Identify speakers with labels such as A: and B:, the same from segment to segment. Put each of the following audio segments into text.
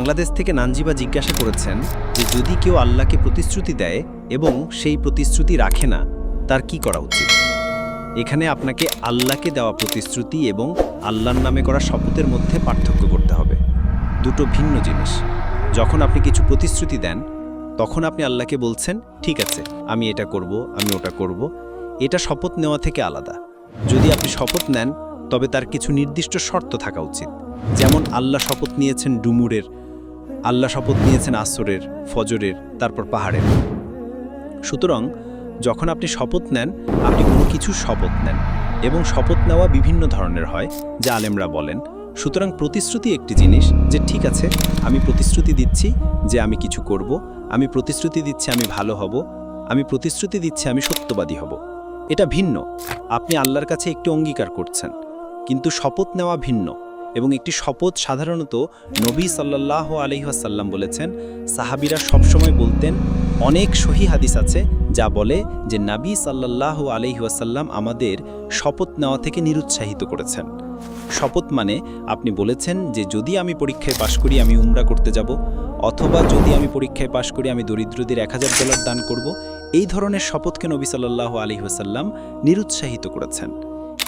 A: বাংলাদেশ থেকে নানজিবা জিজ্ঞাসা করেছেন যে যদি কেউ আল্লাহকে প্রতিশ্রুতি দেয় এবং সেই প্রতিশ্রুতি রাখে না, তার কি করা উচিত? এখানে আপনাকে আল্লাহকে দেওয়া প্রতিশ্রুতি এবং আল্লাহর নামে করা শপথের মধ্যে পার্থক্য করতে হবে। দুটো ভিন্ন জিনিস। যখন আপনি কিছু প্রতিশ্রুতি দেন, তখন আপনি আল্লাহকে বলছেন, ঠিক আছে, আমি এটা করব, আমি ওটা করব। এটা শপথ নেওয়া থেকে আলাদা। যদি আপনি শপথ নেন, তবে তার কিছু নির্দিষ্ট শর্ত থাকা উচিত। যেমন আল্লাহ শপথ নিয়েছেন ডুমুরের আল্লাহ শপথ নিয়েছেন আসরের, ফজরের, তারপর পাহাড়ের। সুতরাং, যখন আপনি শপথ নেন, আপনি কোনো কিছু শপথ নেন এবং শপথ নেওয়া বিভিন্ন ধরনের হয়, যা আলেমরা বলেন। সুতরাং প্রতিশ্রুতি একটি জিনিস যে, ঠিক আছে, আমি প্রতিশ্রুতি দিচ্ছি যে, আমি কিছু করব। আমি প্রতিশ্রুতি দিচ্ছি আমি ভালো হব। আমি প্রতিশ্রুতি দিচ্ছি আমি সত্যবাদী হব। এটা ভিন্ন। আপনি আল্লাহর কাছে একটি অঙ্গীকার করছেন। কিন্তু শপথ নেওয়া ভিন্ন। এবং একটি শপথ সাধারণত নবী সাল্লাহ আলহিহাসাল্লাম বলেছেন, সাহাবিরা সবসময় বলতেন, অনেক সহি হাদিস আছে যা বলে যে নাবী সাল্লাহ আলহিহাসাল্লাম আমাদের শপথ নেওয়া থেকে নিরুৎসাহিত করেছেন। শপথ মানে আপনি বলেছেন যে যদি আমি পরীক্ষায় পাশ করি আমি উমরা করতে যাব, অথবা যদি আমি পরীক্ষায় পাশ করি আমি দরিদ্রদের এক হাজার ডলার দান করব, এই ধরনের শপথকে নবী সাল্লাহ আলহিহাসাল্লাম নিরুৎসাহিত করেছেন।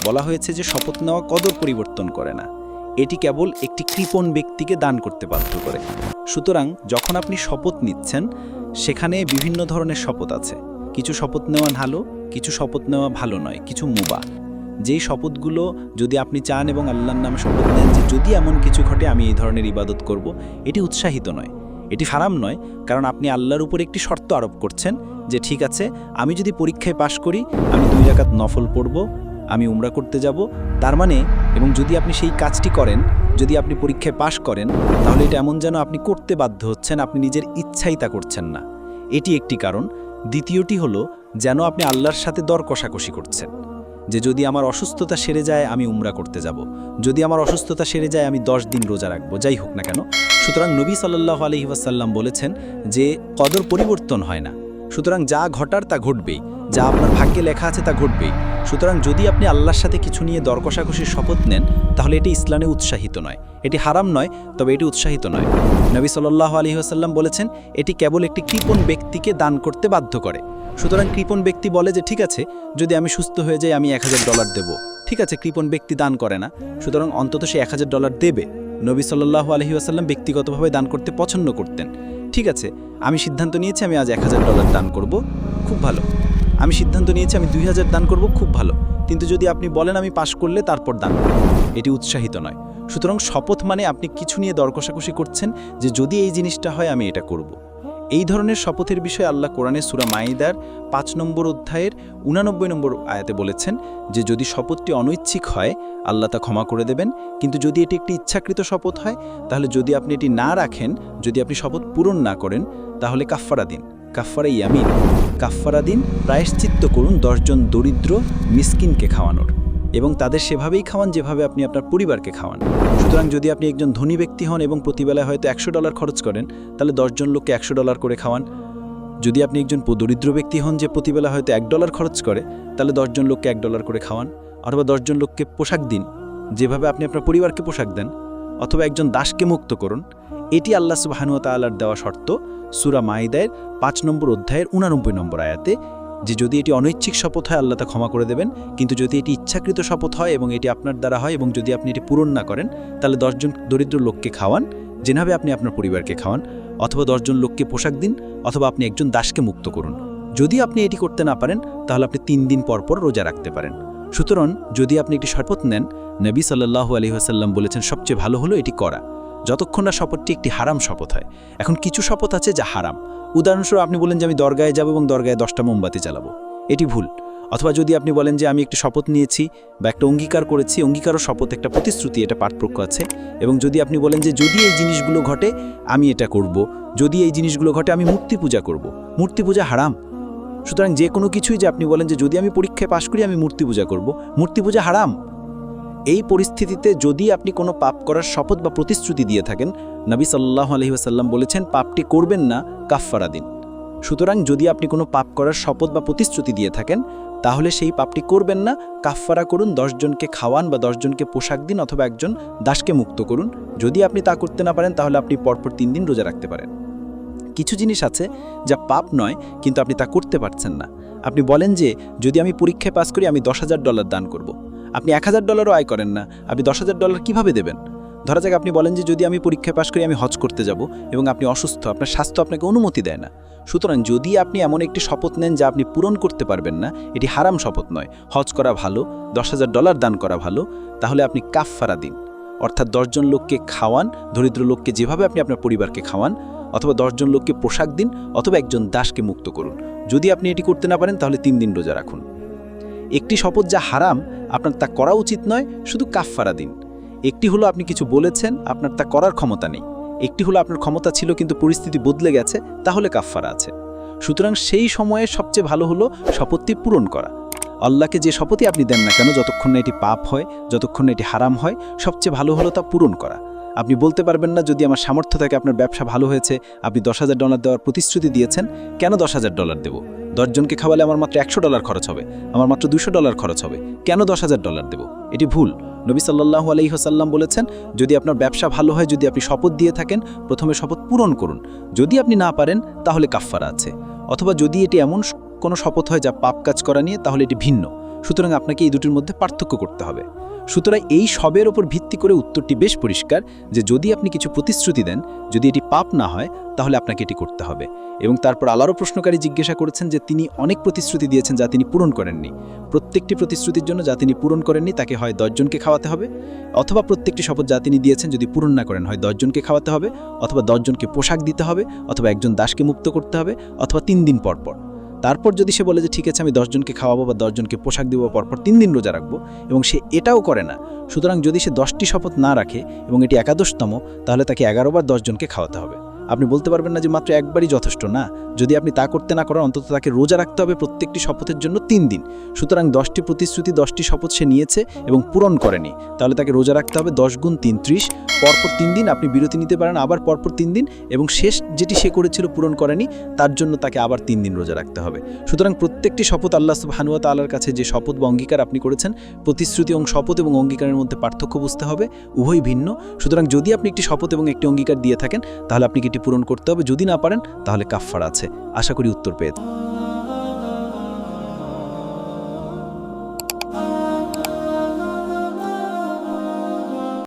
A: বলা হয়েছে যে শপথ নেওয়া কদর পরিবর্তন করে না। এটি কেবল একটি কৃপণ ব্যক্তিকে দান করতে বাধ্য করে। সুতরাং যখন আপনি শপথ নিচ্ছেন, সেখানে বিভিন্ন ধরনের শপথ আছে। কিছু শপথ নেওয়া ভালো, কিছু শপথ নেওয়া ভালো নয়, কিছু মুবা। যেই শপথগুলো যদি আপনি চান এবং আল্লাহর নামে শপথ নেন যে যদি এমন কিছু ঘটে, আমি এই ধরনের ইবাদত করব, এটি উৎসাহিত নয়। এটি হারাম নয়, কারণ আপনি আল্লাহর উপর একটি শর্ত আরোপ করছেন যে, ঠিক আছে, আমি যদি পরীক্ষায় পাশ করি, আমি দুই রাকাত নফল পড়ব আমি উমরা করতে যাব। তার মানে এবং যদি আপনি সেই কাজটি করেন, যদি আপনি পরীক্ষায় পাশ করেন, তাহলে এটা এমন যেন আপনি করতে বাধ্য হচ্ছেন, আপনি নিজের ইচ্ছাই তা করছেন না। এটি একটি কারণ। দ্বিতীয়টি হলো, যেন আপনি আল্লাহর সাথে দর কষাকষি করছেন। যে যদি আমার অসুস্থতা সেরে যায়, আমি উমরা করতে যাব। যদি আমার অসুস্থতা সেরে যায়, আমি দশ দিন রোজা রাখব। যাই হোক না কেন, সুতরাং নবী সাল্লাহ আলহিবাসাল্লাম বলেছেন যে, কদর পরিবর্তন হয় না। সুতরাং যা ঘটার তা ঘটবেই। যা আপনার ভাগ্যে লেখা আছে তা ঘটবেই। সুতরাং যদি আপনি আল্লাহর সাথে কিছু নিয়ে দর কষাকষির শপথ নেন, তাহলে এটি ইসলামে উৎসাহিত নয়। এটি হারাম নয়, তবে এটি উৎসাহিত নয়। নবী সাল্লাহ আলহিহাসাল্লাম বলেছেন, এটি কেবল একটি কৃপণ ব্যক্তিকে দান করতে বাধ্য করে। সুতরাং কৃপণ ব্যক্তি বলে যে, ঠিক আছে, যদি আমি সুস্থ হয়ে যাই, আমি এক হাজার ডলার দেব। ঠিক আছে, কৃপণ ব্যক্তি দান করে না। সুতরাং অন্তত সে এক হাজার ডলার দেবে। নবী সাল্লাহ আলহিহাসাল্লাম ব্যক্তিগতভাবে দান করতে পছন্দ করতেন। ঠিক আছে, আমি সিদ্ধান্ত নিয়েছি, আমি আজ এক হাজার ডলার দান করব। খুব ভালো। আমি সিদ্ধান্ত নিয়েছি, আমি দুই হাজার দান করব, খুব ভালো। কিন্তু যদি আপনি বলেন আমি পাশ করলে তারপর দান এটি উৎসাহিত নয়। সুতরাং শপথ মানে আপনি কিছু নিয়ে দরকষাকষি করছেন যে যদি এই জিনিসটা হয়, আমি এটা করব। এই ধরনের শপথের বিষয়ে আল্লাহ কোরআনে সুরা মাইদার পাঁচ নম্বর অধ্যায়ের উনানব্বই নম্বর আয়াতে বলেছেন যে যদি শপথটি অনৈচ্ছিক হয়, আল্লাহ তা ক্ষমা করে দেবেন। কিন্তু যদি এটি একটি ইচ্ছাকৃত শপথ হয়, তাহলে যদি আপনি এটি না রাখেন, যদি আপনি শপথ পূরণ না করেন, তাহলে কাফফারা দিন। কাফফারা ইয়ামিন কাফফারা দিন প্রায়শ্চিত্ত করুন দশজন দরিদ্র মিসকিনকে খাওয়ানোর এবং তাদের সেভাবেই খাওয়ান যেভাবে আপনি আপনার পরিবারকে খাওয়ান। সুতরাং যদি আপনি একজন ধনী ব্যক্তি হন এবং প্রতিবেলায় হয়তো একশো ডলার খরচ করেন, তাহলে দশজন লোককে একশো ডলার করে খাওয়ান। যদি আপনি একজন দরিদ্র ব্যক্তি হন যে প্রতিবেলা হয়তো এক ডলার খরচ করে, তাহলে দশজন লোককে এক ডলার করে খাওয়ান। অথবা দশজন লোককে পোশাক দিন, যেভাবে আপনি আপনার পরিবারকে পোশাক দেন, অথবা একজন দাসকে মুক্ত করুন। এটি আল্লাহ সুবাহানুয়া তাল্লার দেওয়া শর্ত। সুরা মাইদায়ের পাঁচ নম্বর অধ্যায়ের উনানব্বই নম্বর আয়াতে যে যদি এটি অনৈচ্ছিক শপথ হয়, আল্লাহ তা ক্ষমা করে দেবেন। কিন্তু যদি এটি ইচ্ছাকৃত শপথ হয় এবং এটি আপনার দ্বারা হয় এবং যদি আপনি এটি পূরণ না করেন, তাহলে দশজন দরিদ্র লোককে খাওয়ান, যেভাবে আপনি আপনার পরিবারকে খাওয়ান, অথবা দশজন লোককে পোশাক দিন, অথবা আপনি একজন দাসকে মুক্ত করুন। যদি আপনি এটি করতে না পারেন, তাহলে আপনি তিন দিন পর পর রোজা রাখতে পারেন। সুতরাং যদি আপনি একটি শপথ নেন, নবী সাল্লাহু আলহিহাসাল্লাম বলেছেন, সবচেয়ে ভালো হলো এটি করা। যতক্ষণ না শপথটি একটি হারাম শপথ হয়। এখন কিছু শপথ আছে যা হারাম। উদাহরণস্বরূপ আপনি বলেন যে আমি দরগায় যাব এবং দরগায় দশটা মোমবাতি চালাবো এটি ভুল। অথবা যদি আপনি বলেন যে আমি একটি শপথ নিয়েছি বা একটা অঙ্গীকার করেছি, অঙ্গীকারও শপথ, একটা প্রতিশ্রুতি, এটা পাঠপ্রক্ষ আছে। এবং যদি আপনি বলেন যে যদি এই জিনিসগুলো ঘটে, আমি এটা করব। যদি এই জিনিসগুলো ঘটে, আমি মূর্তি পূজা করব। মূর্তি পূজা হারাম। সুতরাং যে কোনো কিছুই যে আপনি বলেন যে যদি আমি পরীক্ষায় পাশ করি, আমি মূর্তি পূজা করব। মূর্তি পূজা হারাম। এই পরিস্থিতিতে যদি আপনি কোনো পাপ করার শপথ বা প্রতিশ্রুতি দিয়ে থাকেন, নবী সাল্লাহ আলহিহাসাল্লাম বলেছেন, পাপটি করবেন না, কাফফারা দিন। সুতরাং যদি আপনি কোনো পাপ করার শপথ বা প্রতিশ্রুতি দিয়ে থাকেন, তাহলে সেই পাপটি করবেন না, কাফফারা করুন দশজনকে খাওয়ান বা দশজনকে পোশাক দিন অথবা একজন দাসকে মুক্ত করুন। যদি আপনি তা করতে না পারেন, তাহলে আপনি পরপর তিন দিন রোজা রাখতে পারেন। কিছু জিনিস আছে যা পাপ নয়, কিন্তু আপনি তা করতে পারছেন না। আপনি বলেন যে, যদি আমি পরীক্ষায় পাস করি, আমি দশ হাজার ডলার দান করব। আপনি এক হাজার ডলারও আয় করেন না। আপনি দশ হাজার ডলার কীভাবে দেবেন? ধরা যাক আপনি বলেন যে যদি আমি পরীক্ষায় পাশ করি, আমি হজ করতে যাব এবং আপনি অসুস্থ, আপনার স্বাস্থ্য আপনাকে অনুমতি দেয় না। সুতরাং যদি আপনি এমন একটি শপথ নেন যা আপনি পূরণ করতে পারবেন না, এটি হারাম শপথ নয়। হজ করা ভালো, দশ হাজার ডলার দান করা ভালো, তাহলে আপনি কাফফারা দিন। অর্থাৎ দশজন লোককে খাওয়ান, দরিদ্র লোককে যেভাবে আপনি আপনার পরিবারকে খাওয়ান, অথবা দশজন লোককে পোশাক দিন, অথবা একজন দাসকে মুক্ত করুন। যদি আপনি এটি করতে না পারেন, তাহলে তিন দিন রোজা রাখুন। একটি শপথ যা হারাম, আপনার তা করা উচিত নয়, শুধু কাফফারা দিন। একটি হলো আপনি কিছু বলেছেন, আপনার তা করার ক্ষমতা নেই। একটি হলো আপনার ক্ষমতা ছিল কিন্তু পরিস্থিতি বদলে গেছে, তাহলে কাফফারা আছে। সুতরাং সেই সময়ে সবচেয়ে ভালো হলো শপথটি পূরণ করা। আল্লাহকে যে শপথই আপনি দেন না কেন, যতক্ষণ না এটি পাপ হয়, যতক্ষণ না এটি হারাম হয়, সবচেয়ে ভালো হলো তা পূরণ করা। আপনি বলতে পারবেন না যদি আমার সামর্থ্য থাকে আপনার ব্যবসা ভালো হয়েছে, আপনি দশ হাজার ডলার দেওয়ার প্রতিশ্রুতি দিয়েছেন, কেন দশ হাজার ডলার দেবো? দশজনকে খাওয়ালে আমার মাত্র একশো ডলার খরচ হবে, আমার মাত্র দুশো ডলার খরচ হবে, কেন দশ হাজার ডলার দেবো? এটি ভুল। নবী সাল্লাহু আলহিহসাল্লাম বলেছেন, যদি আপনার ব্যবসা ভালো হয়, যদি আপনি শপথ দিয়ে থাকেন, প্রথমে শপথ পূরণ করুন। যদি আপনি না পারেন, তাহলে কাফফারা আছে। অথবা যদি এটি এমন কোনো শপথ হয় যা পাপ কাজ করা নিয়ে, তাহলে এটি ভিন্ন। সুতরাং আপনাকে এই দুটির মধ্যে পার্থক্য করতে হবে। সুতরাং এই সবের ওপর ভিত্তি করে উত্তরটি বেশ পরিষ্কার যে যদি আপনি কিছু প্রতিশ্রুতি দেন, যদি এটি পাপ না হয়, তাহলে আপনাকে এটি করতে হবে। এবং তারপর আলারও প্রশ্নকারী জিজ্ঞাসা করেছেন যে তিনি অনেক প্রতিশ্রুতি দিয়েছেন যা তিনি পূরণ করেননি। প্রত্যেকটি প্রতিশ্রুতির জন্য যা তিনি পূরণ করেননি, তাকে হয় দশজনকে খাওয়াতে হবে, অথবা প্রত্যেকটি শপথ যা তিনি দিয়েছেন যদি পূরণ না করেন, হয় দশজনকে খাওয়াতে হবে, অথবা দশজনকে পোশাক দিতে হবে, অথবা একজন দাসকে মুক্ত করতে হবে, অথবা তিন দিন পর পর। তারপর যদি সে বলে যে, ঠিক আছে, আমি দশজনকে খাওয়াবো বা দশজনকে পোশাক দিব, পরপর তিন দিন রোজা রাখব, এবং সে এটাও করে না, সুতরাং যদি সে দশটি শপথ না রাখে এবং এটি একাদশতম, তাহলে তাকে এগারো বার দশজনকে খাওয়াতে হবে। আপনি বলতে পারবেন না যে মাত্র একবারই যথেষ্ট, না। যদি আপনি তা করতে না করেন, অন্তত তাকে রোজা রাখতে হবে প্রত্যেকটি শপথের জন্য তিন দিন। সুতরাং দশটি প্রতিশ্রুতি, দশটি শপথ সে নিয়েছে এবং পূরণ করেনি। তাহলে তাকে রোজা রাখতে হবে দশ গুণ তিন ত্রিশ। পরপর তিন দিন আপনি বিরতি নিতে পারেন, আবার পরপর তিন দিন এবং শেষ যেটি সে করেছিল পূরণ করেনি, তার জন্য তাকে আবার তিন দিন রোজা রাখতে হবে। সুতরাং প্রত্যেকটি শপথ আল্লাহ সুবহানুয়া তাআলার কাছে যে শপথ বা অঙ্গীকার আপনি করেছেন, প্রতিশ্রুতি এবং শপথ এবং অঙ্গীকারের মধ্যে পার্থক্য বুঝতে হবে উভয় ভিন্ন। সুতরাং যদি আপনি একটি শপথ এবং একটি অঙ্গীকার দিয়ে থাকেন, তাহলে আপনি কি এটি পূরণ করতে হবে। যদি না পারেন তাহলে কাফফার আছে। আশা করি উত্তর পেয়ে